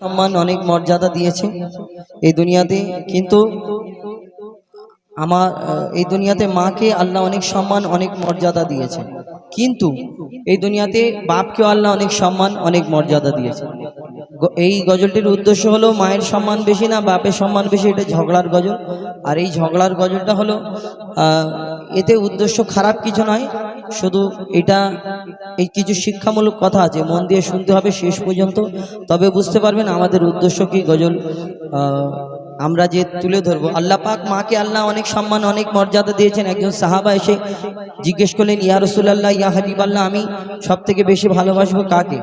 সম্মান, অনেক মর্যাদা দিয়েছে এই দুনিয়াতে। কিন্তু আমার, এই দুনিয়াতে মাকে আল্লাহ অনেক সম্মান, অনেক মর্যাদা দিয়েছে। কিন্তু এই দুনিয়াতে বাপকেও আল্লাহ অনেক সম্মান, অনেক মর্যাদা দিয়েছে। এই গজলটির উদ্দেশ্য হলো মায়ের সম্মান বেশি না বাপের সম্মান বেশি, এটা ঝগড়ার গজল। আর এই ঝগড়ার গজলটা হলো এতে উদ্দেশ্য খারাপ কিছু নয়। শুধু এটা এই কিছু শিক্ষামূলক কথা আছে মন দিয়ে শুনতে হবে শেষ পর্যন্ত। তবে বুঝতে পারবেন আমাদের উদ্দেশ্য কি গজল আমরা যে তুলে ধরবো। আল্লাহ পাক মাকে আল্লাহ অনেক সম্মান, অনেক মর্যাদা দিয়েছেন। একজন সাহাবা এসে জিজ্ঞেস করলেন, ইয়া রসুল্লাহ ইয়া হাবিব আল্লাহ আমি সব থেকে বেশি ভালোবাসবো কাকে?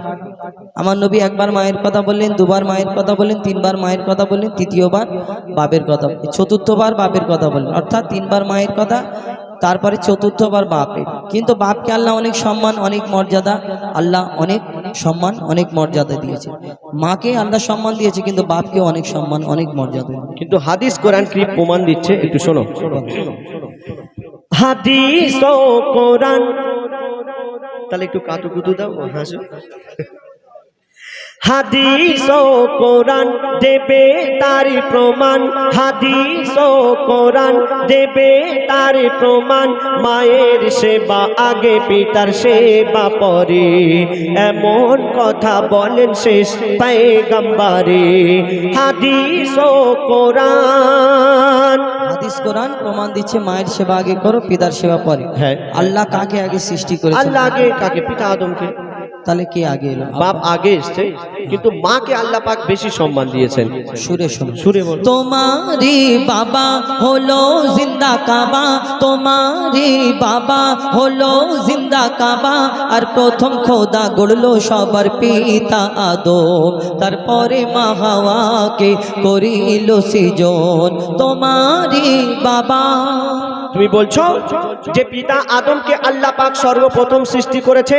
আমার নবী একবার মায়ের কথা বললেন, দুবার মায়ের কথা বললেন, তিনবার মায়ের কথা বললেন, তৃতীয়বার বাপের কথা চতুর্থবার বাপের কথা বললেন। অর্থাৎ তিনবার মায়ের কথা তারপরে চতুর্থবার বাপের কিন্তু বাপকে আল্লাহ অনেক সম্মান, অনেক মর্যাদা, আল্লাহ অনেক সম্মান, অনেক মর্যাদা দিয়েছে। মাকে আল্লাহ সম্মান দিয়েছে, কিন্তু বাপকে অনেক সম্মান, অনেক মর্যাদা কিন্তু হাদিস কোরআন কি প্রমাণ দিচ্ছে? একটু শোনো। হাদিস কোরআন। তাহলে একটু কাতু কুতু দাও, হাসো। হাদিস ও কোরআন দেবে তার প্রমাণ। হাদিস ও কোরআন দেবে তার প্রমাণ। মায়ের সেবা আগে পিতার সেবা পরে। এমন কথা বলেন শেষ পায়গাম্বারে। হাদিস ও কোরআন। হাদিস কোরআন প্রমাণ দিচ্ছে মায়ের সেবা আগে করো পিতার সেবা পরে। হ্যাঁ। আল্লাহ কাকে আগে সৃষ্টি করেছে আল্লাহ আগে কাকে? পিতা আদমকে। তাহলে কে আগে এলো? বাপ আগে এসছে কিন্তু মাকে আল্লাহ পাক বেশি সম্মান দিয়েছেন। সুরে সুরে বল। তোমারি বাবা হলো জিন্দা কাবা তোমারি বাবা হলো জিন্দা কাবা আর প্রথম খোদা গড়লো সবার পিতা আদম। তারপরে মা হাওয়াকে করিল সৃজন। তোমারি বাবা তুমি বলছো যে পিতা আদমকে আল্লাহ পাক সর্বপ্রথম সৃষ্টি করেছে,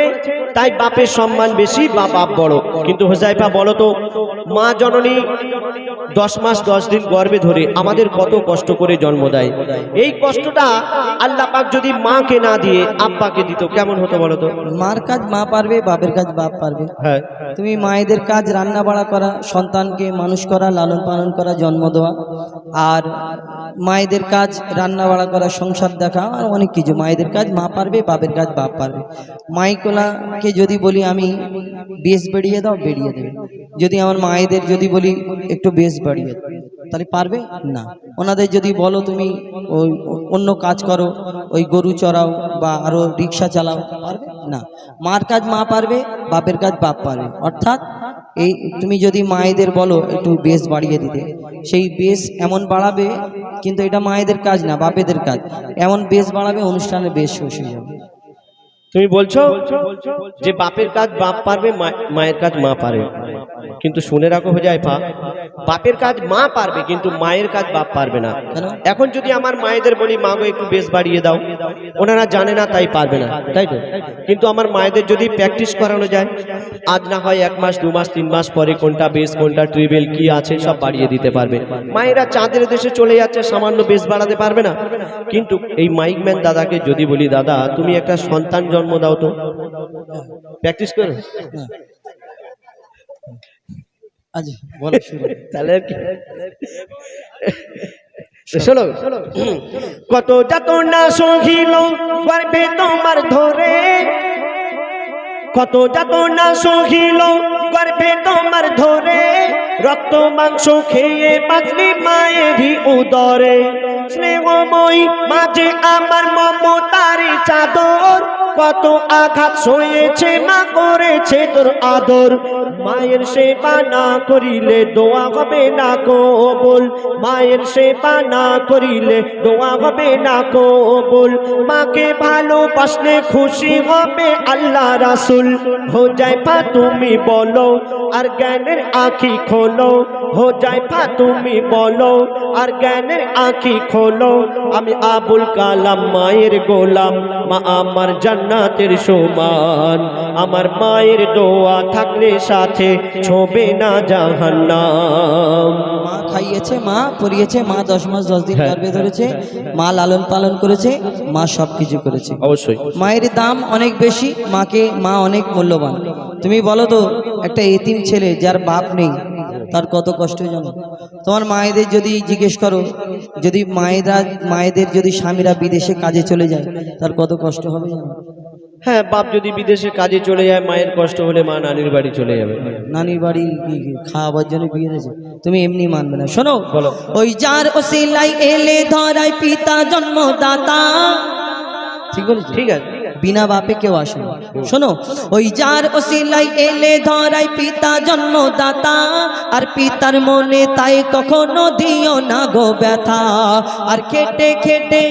তাই বাপের সম্মান বেশি বা বাপ বড়। কিন্তু হোসাইফা বলো তো মা জননী দশ মাস দশ দিন গর্ভে ধরে আমাদের কত কষ্ট করে জন্ম দেয়। এই কষ্টটা আল্লাহ পাক যদি মাকে না দিয়ে আব্বাকে দিত কেমন হতো বলো তো? মার কাজ মা পারবে বাপের কাজ বাপ পারবে। হ্যাঁ। তুমি মায়েদের কাজ রান্না বাড়া করা সন্তানকে মানুষ করা লালন পালন করা জন্ম দেওয়া। আর মায়েদের কাজ রান্না বাড়া করা সংসার দেখা আর অনেক কিছু। মায়েদের কাজ মা পারবে বাপের কাজ বাপ পারবে। মাইকোলাকে যদি বলি আমি বেশ বেরিয়ে দাও বেরিয়ে দেবে। যদি আমার মায়েদের যদি বলি একটু বেশ বাড়িয়ে, তাহলে পারবে? না। ওনাদের যদি বলো তুমি ওই অন্য কাজ করো, ওই গরু চড়াও বা আরও রিক্সা চালাও, পারবে? না। মার কাজ মা পারবে, বাপের কাজ বাপ পারবে। অর্থাৎ এই তুমি যদি মায়েদের বলো একটু বেশ বাড়িয়ে দিতে, সেই বেশ এমন বাড়াবে, কিন্তু এটা মায়েদের কাজ না, বাপেদের কাজ। এমন বেশ বাড়াবে অনুষ্ঠানে বেশ শেষ যাবে। তুমি বলছো যে বাপের কাজ বাপ পারবে মায়ের কাজ মা পারবে কিন্তু শুনে রাখো হয়ে যায় পা বাপের কাজ মা পারবে কিন্তু মায়ের কাজ বাপ পারবে না। এখন যদি আমার মায়েদের বলি মা গো একটু বেশ বাড়িয়ে দাও। ওনারা জানে না তাই পারবে না। তাই তো? কিন্তু আমার মায়েদের যদি প্র্যাকটিস করানো যায় আজ না হয় এক মাস দু মাস তিন মাস পরে কোনটা বেশ কোনটা ট্রিবেল কি আছে সব বাড়িয়ে দিতে পারবে। মায়েরা চাঁদের দেশে চলে যাচ্ছে সামান্য বেশ বাড়াতে পারবে না। কিন্তু এই মাইকম্যান দাদাকে যদি বলি দাদা তুমি একটা সন্তান জন্ম দাও তো। প্র্যাকটিস করো। আজ বলো শুরু। তাহলে শোনো। কত যত না সহিল গর্বে তোমার ধরে। কত যত না সহিল গর্বে তোমার ধরে। রক্ত মাংস খেয়ে বাঁচলি মায়েরই উদরে। স্নেহময়ী মাঝে আমার মমতারি চাদর। কত আঘাত সয়েছে মা করেছে তোর আদর। মায়ের সেবা না করিলে দোয়া হবে না কবুল। মায়ের সেবা না করিলে দোয়া হবে না কবুল। মাকে ভালোবাসলে খুশি হবে আল্লাহ রাসুল। হো পা তুমি বলো, আর জ্ঞানের আঁখি খোলো। হো পা তুমি বলো, আর জ্ঞানের আঁখি খোলো। আমি আবুল কালাম, মায়ের গোলাম, মা আমার জান্নাতের সমান। আমার মায়ের দোয়া থাকলে সাথে ছোবে না জাহান্নাম। মা খাইয়েছে মা পরিয়েছে মা দশ মাস দশ দিন হ্যাঁ। গর্ভে ধরেছে মা লালন পালন করেছে মা সব কিছু করেছে। অবশ্যই। মায়ের দাম অনেক বেশি মাকে মা অনেক মূল্যবান। তুমি বলো তো একটা এতিম ছেলে যার বাপ নেই তার কত কষ্ট জানো। তোমার মায়েদের যদি জিজ্ঞেস করো যদি মায়েরা মায়েদের যদি স্বামীরা বিদেশে কাজে চলে যায় তার কত কষ্ট হবে জানো? হ্যাঁ বাপ যদি বিদেশে কাজে চলে যায় মায়ের কষ্ট হলে মা নানির বাড়ি চলে যাবে। নানির বাড়ি খাওয়াবার জন্য বিয়ে দিয়েছে। তুমি এমনি মানবে না। শোনো বলো। ওই যার ওসিলাই এলে ধরাই পিতা জন্মদাতা। ঠিক বলেছি? ঠিক আছে। বিনা বাপে কেউ আসে। শোনো, ওই যার ওসিলাই এলে ধরাই পিতা জন্মদাতা, আর পিতার মনে তাই কখনো দিও না গো ব্যথা আর খেটে খেটে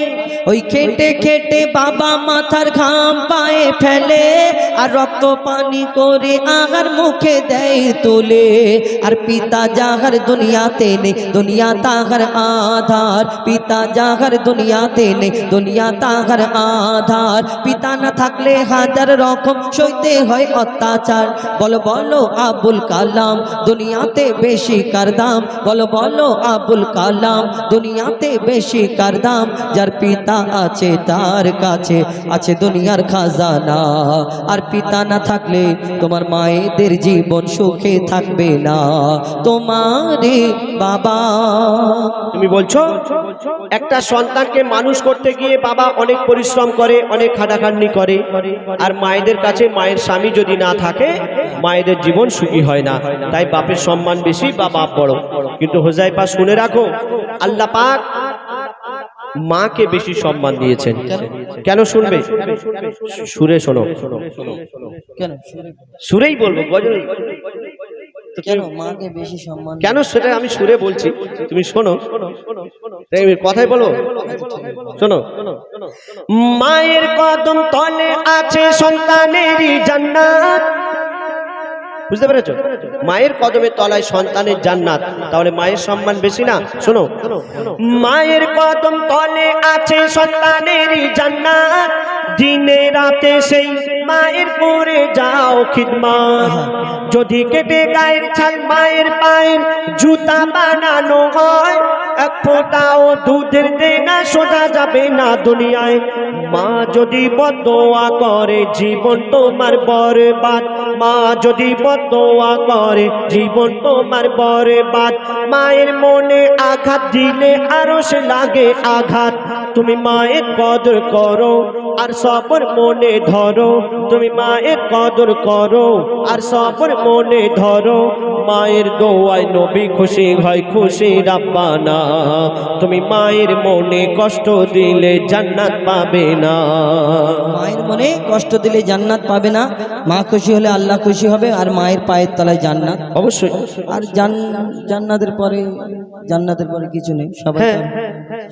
ওই খেটে খেটে বাবা মাথার ঘাম পায়ে ফেলে, আর রক্ত পানি করে আহার মুখে দেয় তোলে। আর পিতা যাহার দুনিয়াতে নেই, দুনিয়া তাহার আধার। পিতা যাহার দুনিয়াতে নেই, দুনিয়া তাহার আধার। পিতা না থাকলে হাজার রকম সইতে হয় অত্যাচার। বলো বলো, আবুল কালাম, দুনিয়াতে বেশি কার দাম? বলো বলো, আবুল কালাম, দুনিয়াতে বেশি কার দাম? যার পিতা আছে, তার কাছে আছে দুনিয়ার খাজানা। আর পিতা না থাকলে তোমার মায়েদের জীবন সুখে থাকবে না। তোমারে বাবা। তুমি বলছো, একটা সন্তানকে মানুষ করতে গিয়ে বাবা অনেক পরিশ্রম করে, অনেক খাটাখাটনি করে। আর মায়েদের কাছে মায়ের স্বামী যদি না থাকে, মায়েদের জীবন সুখী হয় না। তাই বাপের সম্মান বেশি বা বাপ বড়। কিন্তু হোজাইপা শুনে রাখো, আল্লাহ পাক মাকে বেশি সম্মান দিয়েছেন। কেন শুনবে? সুরে শোনো। কেন? সুরেই বলব গজল কেন মাকে বেশি সম্মান কেন সেটা আমি সুরে বলছি। তুমি শোনো। কথাই বলো শোনো। মায়ের কদম তলে আছে সন্তানেরই জান্নাত। বুঝতে পেরেছ? মায়ের কদমের তলায় সন্তানের জান্নাত। তাহলে মায়ের সম্মান বেশি না? শোনো। মায়ের কদম তলে আছে সন্তানের জান্নাত। দিনে রাতে সেই মায়ের পরে যাও খিদমা। যদি কেটে গায়ের ছাল মায়ের পায়ের জুতা বানানো হয় এক ফোঁটাও দুধের দেনা যাবে না দুনিয়ায়। মা যদি বদোয়া করে জীবন তোমার বরবাদ। মা যদি বদোয়া করে জীবন তোমার বরবাদ। মায়ের মনে আঘাত দিলে আরও সে লাগে আঘাত। তুমি মায়ের কদর করো আর সবর মনে ধরো তুমি মায়ের কদর করো আর সবর মনে ধরো মায়ের দোয়ায় নবী খুশি হয় খুশি রাব্বানা। তুমি মায়ের মনে কষ্ট দিলে জান্নাত পাবে না। মায়ের মনে কষ্ট দিলে জান্নাত পাবে না। মা খুশি হলে আল্লাহ খুশি হবে আর মায়ের পায়ের তলায় জান্নাত। অবশ্যই। আর জান জান্নাতের পরে জান্নাতের পরে কিছু নেই সবাই হ্যাঁ,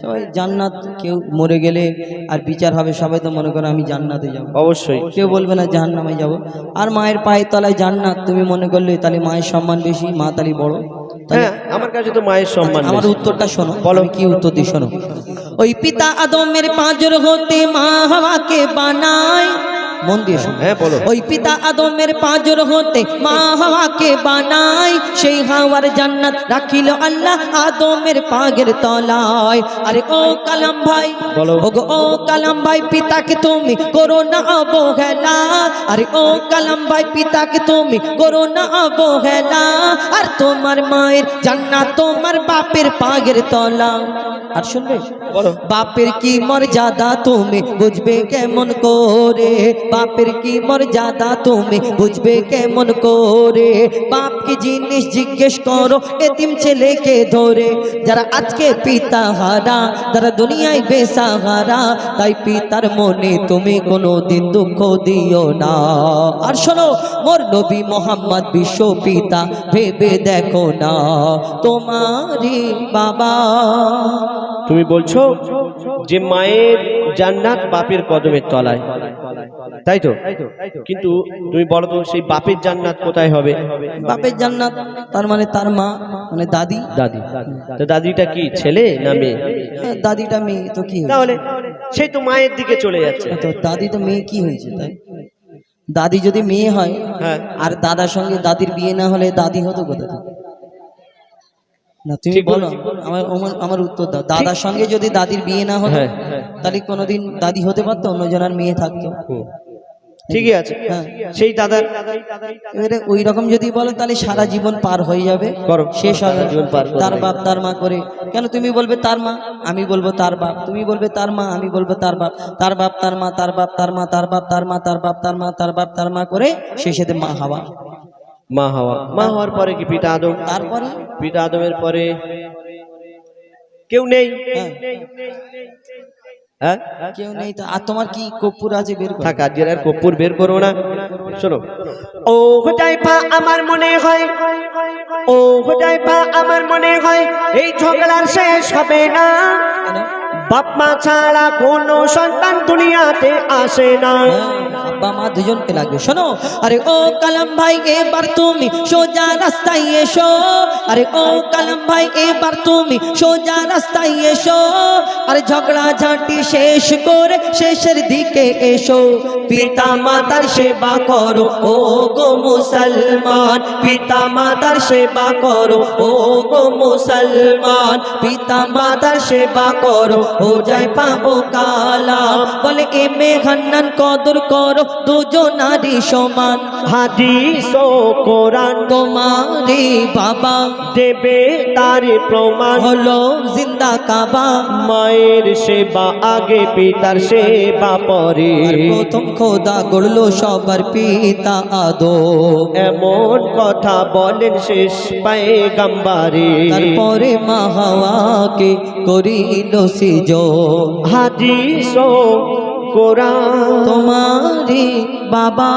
সবাই জান্নাত কেউ মরে গেলে আর বিচার হবে সবাই তো মনে করে আমি জান্নাতে যাব। অবশ্যই। কেউ বলবে না জাহান্নামে যাব। আর মায়ের পায়ের তলায় জান্নাত তুমি মনে করলে তাহলে মায়ের সম্মান বেশি মা তালি বড় হ্যাঁ আমার কাছে তো মায়ের সম্মান আমার উত্তরটা শোনো বলো। কি উত্তর দিই শোনো। ওই পিতা আদমের পাঁজর হতে মা হাওয়াকে বানায় মন দিয়ে শোনো। হ্যাঁ বলো। ওই পিতা আদমের পাঁজর হতে মা হাওয়াকে বানায় সেই হাওয়ার জান্নাত রাখিল আল্লাহ আদমের পাগের তলায়। আরে ও কালাম ভাই বলো। ও কালাম ভাই পিতাকে তুমি করো না অবহেলা। আরে ও কালাম ভাই পিতাকে তুমি করো না অবহেলা। আর তোমার মায়ের জান্নাত তোমার বাপের পাগের তলা। আর শুনবে? বাপের কি মর্যাদা তুমি বুঝবে কেমন করে? বাপের কি মর্যাদা তুমি বুঝবে কেমন করে? বাপ কি জিনিস জিজ্ঞেস করো এতিম ছেলেকে ধরে। যারা আজকে পিতা হারা যারা দুনিয়ায় বেসাহারা তাই পিতার মনে তুমি কোনো দিন দুঃখ দিও না। আর শোনো মোর নবী মোহাম্মদ বিশ্ব পিতা ভেবে দেখো না। তোমারই বাবা তুমি বলছো যে মায়ের জান্নাত বাপের কদমের তলায়। তাই তো? কিন্তু তুমি বলো তো সেই বাপের জান্নাত কোথায় হবে? বাপের জান্নাত তার মানে তার মা মানে দাদি। দাদি। তো দাদিটা কি ছেলে না মেয়ে? হ্যাঁ, দাদিটা মেয়ে তো কি তাহলে সেই তো মায়ের দিকে চলে যাচ্ছে। তো দাদি তো মেয়ে কি হয়েছে তাই? দাদি যদি মেয়ে হয় হ্যাঁ। আর দাদার সঙ্গে দাদির বিয়ে না হলে দাদি হতো কোথা থেকে? না তুমি বলো আমার আমার- উত্তর দাও। দাদার সঙ্গে যদি দাদির বিয়ে না হতো হ্যাঁ, হ্যাঁ। তাহলে কোনোদিন দাদি হতে পারতো অন্যজনের মেয়ে থাকতো। ঠিকই আছে। হ্যাঁ। সেই দাদার এবারে ওই রকম যদি বলো তাহলে সারা জীবন পার হয়ে যাবে। শেষ হবে। সারা জীবন পার তার বাপ তার মা করে। কেন তুমি বলবে তার মা? আমি বলব তার বাপ। তুমি বলবে তার মা আমি বলব তার বাপ। তার বাপ তার মা তার বাপ তার মা তার বাপ তার মা তার বাপ তার মা তার বাপ তার মা করে শেষেতে মা হাওয়া। মা হওয়া। মা হওয়ার পরে কি পিতা আদম? তারপরে? পিতা আদমের পরে কেউ নেই। হ্যাঁ। হ্যাঁ? কেউ নেই তো। আর তোমার কি আছে? বের করো। থাক আজকের আর কপ্পুর বের করো না। শোনো। ও পা আমার মনে হয়। ও পা আমার মনে হয়। এই ঝগড়ার শেষ হবে না? বাপ মা ছাড়া কোনো সন্তান দুনিয়াতে আসে না। হ্যাঁ, আব্বা মা দুজনকে লাগবে। শোনো, আরে ও কালাম ভাই, এবার তুমি সোজা রাস্তায় এসো। আরে ও কালাম ভাই, এবার তুমি সোজা রাস্তায় এসো। আরে ঝগড়া ঝাঁটি শেষ করে শেষের দিকে এসো। পিতা মাতার সেবা করো, ও গো মুসলমান। পিতা মাতার সেবা করো, ও গো মুসলমান। পিতা মাতার সেবা করো, ও যাই পাবো কালা বলে, এ মেঘান্নান কদর করো দুজনারই সমান। হাদিস ও কোরআন তোমারে বাবা। দেবে তার প্রমাণ। হলো জিন্দা কাবা। মায়ের সেবা আগে পিতার সেবা পরে। প্রথম খোদা গড়লো সবার পিতা আদো এমন কথা বলেন শেষ পায়ে গাম্বারে তারপরে মা হাওয়াকে করিল সিজ হাদিস ও কোরআন। তোমারি বাবা।